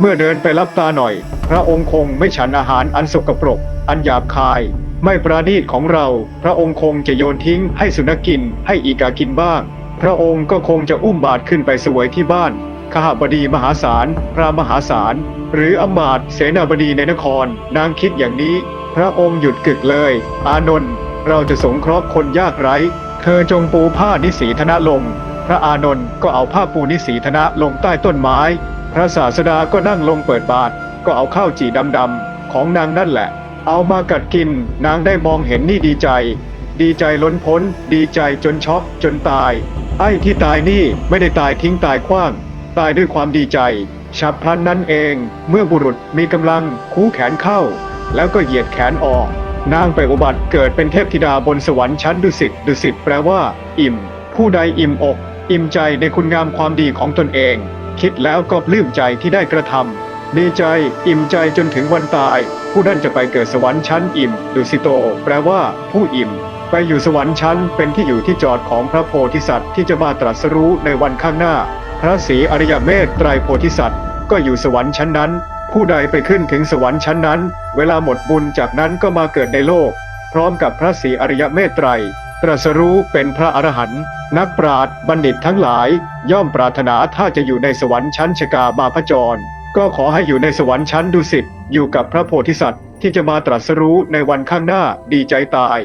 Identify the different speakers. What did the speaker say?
Speaker 1: เมื่อเดินไปรับตาหน่อย พระองค์คงไม่ฉันอาหารอันสกปรก อันหยาบคาย ไม่ประณีตของเรา พระองค์คงจะโยนทิ้งให้สุนัขกิน ให้อีกากินบ้าง พระองค์ก็คงจะอุ้มบาตรขึ้นไปสวยที่บ้านขหบดีมหาศาล พระมหาศาล หรืออมาตเสนาบดีในนคร นางคิดอย่างนี้ พระองค์หยุดกึกเลย อานนท์ เราจะสงเคราะห์คนยากไร้ เธอจงปูผ้านิสีธนะลง พระอานนท์ก็เอาผ้าปูนิสีธนะลงใต้ต้นไม้ ระศาสดาก็นั่งลงเปิดบาทก็เอาข้าวจี่ดำๆของนางนั่นแหละ เอามากัดกินนางได้มองเห็นนี่ดีใจ ดีใจล้นพ้น ดีใจจนช็อกจนตาย ไอ้ที่ตายนี่ไม่ได้ตายทิ้งตายขว้าง ตายด้วยความดีใจฉับพลันนั้นเอง เมื่อบุรุษมีกำลังคูแขนเข้า แล้วก็เหยียดแขนออก นางไปอุบัติเกิดเป็นเทพธิดาบนสวรรค์ชั้นดุสิตดุสิตแปลว่า อิ่ม ผู้ใดอิ่มอก อิ่มใจในคุณงามความดีของตนเอง คิดแล้วก็ปลื้มใจที่ได้กระทำดีใจอิ่มใจจนถึงวันตาย ผู้นั้นจะไปเกิดสวรรค์ชั้นอิ่มดุสิโต แปลว่า ผู้อิ่ม ไปอยู่สวรรค์ชั้นเป็นที่อยู่ที่จอดของพระโพธิสัตว์ที่จะมาตรัสรู้ในวันข้างหน้า พระศรีอริยเมตไตรโพธิสัตว์ ก็อยู่สวรรค์ชั้นนั้น ผู้ใดไปขึ้นถึงสวรรค์ชั้นนั้น เวลาหมดบุญจากนั้นก็มาเกิดในโลก พร้อมกับพระศรีอริยเมตไตร ตรัสรู้เป็นพระอรหันต์นักปราชญ์บัณฑิตทั้งหลาย ย่อมปรารถนาถ้าจะอยู่ในสวรรค์ชั้นชกาบาพจร ก็ขอให้อยู่ในสวรรค์ชั้นดุสิตอยู่กับพระโพธิสัตว์ที่จะมาตรัสรู้ในวันข้างหน้าดีใจตาย